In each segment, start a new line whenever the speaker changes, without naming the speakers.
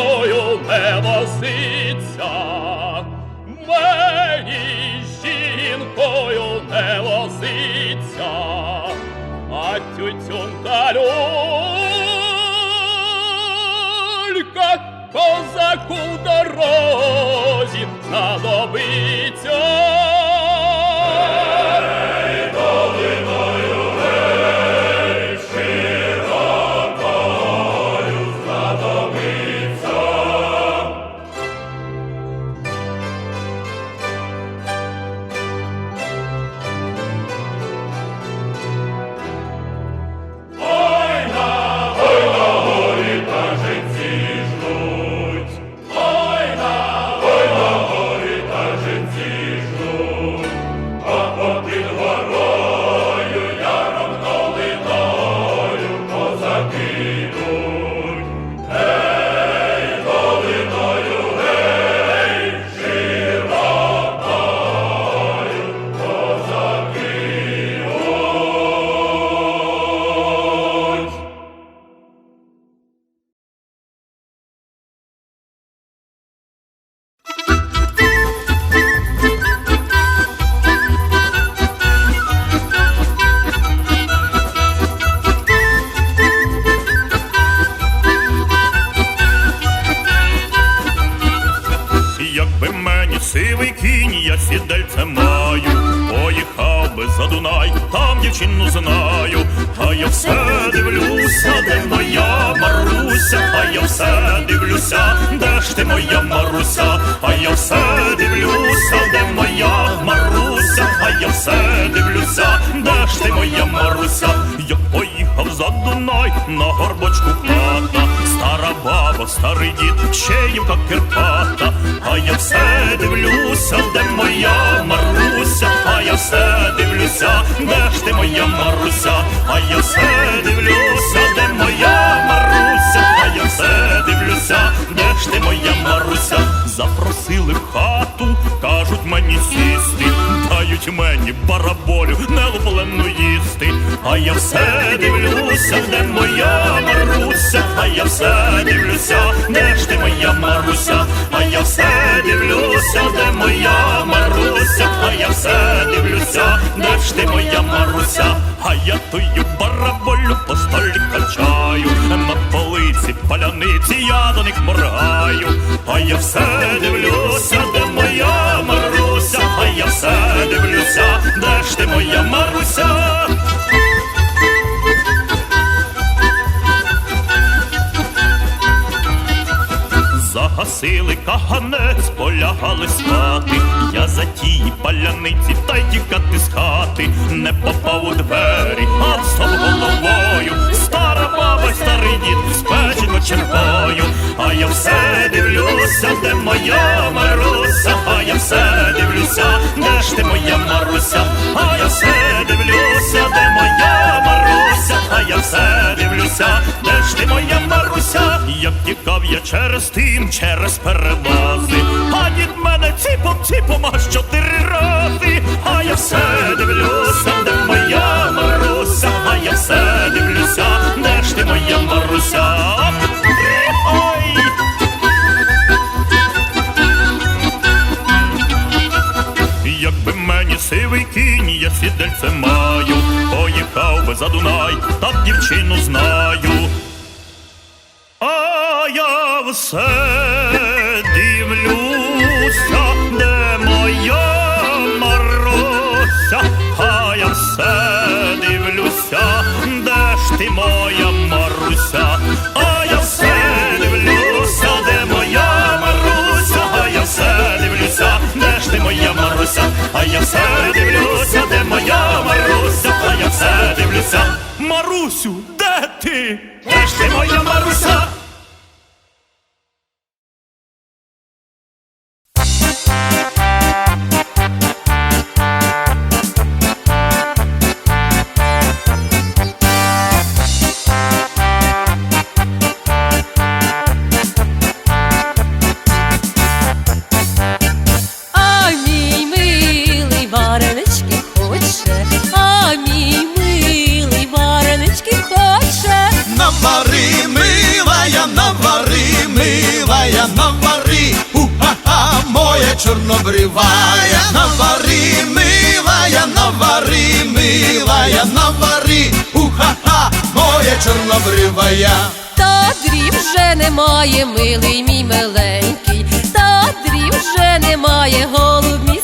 жінкою не возиться, мені жінкою не возиться, а тютюнка люлька козаку в дорозі знадобиться. Там дівчину знаю, а я все дивлюся, де моя Маруся, а я все дивлюся, де ж ти моя Маруся, а я все дивлюся, де моя Маруся, а я все дивлюся, де ж ти моя Маруся, я поїхав за Дунай на горбочку хата, стара баба, старий дід, Чеївка Кирпата, а я все дивлюся, де моя Маруся, все дивлюся, де ж ти моя Маруся, а я все дивлюся, де моя Маруся, а я все дивлюся, де ж ти моя Маруся, запросили в хату, кажуть мені сісти, дають мені бараболю, нелуплену їсти, а я все дивлюся, де моя Маруся, а я все дивлюся, де ж ти моя Маруся, а я все дивлюся, де моя Маруся, я все дивлюся, де ж ти моя Маруся, а я тую бараболю по столі качаю, на полиці паляниці я до них моргаю, а я все дивлюся, де моя Маруся, а я все дивлюся, де ж ти моя Маруся. Загасили каганець, полягали спати. Я за тії паляниці та й тікати з хати. Не попав у двері, а став головою. Стара баба, й старий дід спечено червою. А я все дивлюся, де моя я через тим, через перелази, а дід мене ціпом ціпом аж чотири рази, а я все дивлюся, де моя Маруся, а я все дивлюся, де ж ти моя Маруся. Якби мені сивий кінь, я сідельце маю, поїхав би за Дунай, та дівчину знаю. Все дивлюся, де моя Маруся, а я все дивлюся, Марусю, Де ти? Де ж ти моя Маруся?
Навари, милая, навари, милая, навари, у-ха-ха, моя чорнобривая, навари, милая, навари, милая, навари, у-ха-ха, моя чорнобривая.
Та Тадрів вже немає, милий мій миленький, та Тадрів вже немає, голуб мій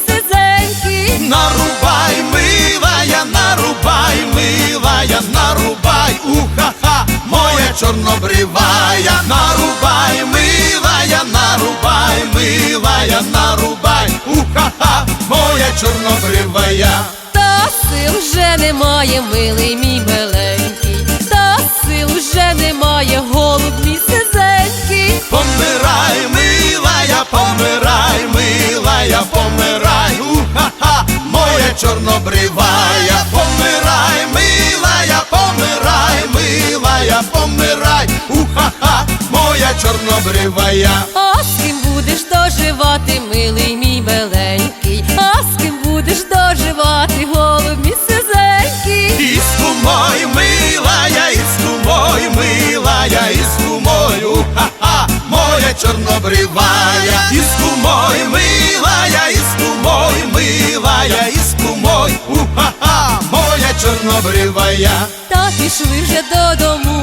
чорнобривая, нарубай, милая, нарубай, милая, нарубай, уха-ха, моя чорнобривая.
Та сил вже немає, милий мій миленький, Та сил вже немає, голуб мій сизенький.
Помирай, милая, помирай, милая, помирай, уха-ха, моя чорнобривая, чорнобривая.
А з ким будеш доживати, милий мій миленький, а з ким будеш доживати, голуб мій сизенький.
Іску мой, милая, іску мой, милая, іску мой, уха-ха, моя чорнобривая, іску мой, милая, іску мой, милая, іску мой, уха-ха, моя чорнобривая.
Та пішли вже додому.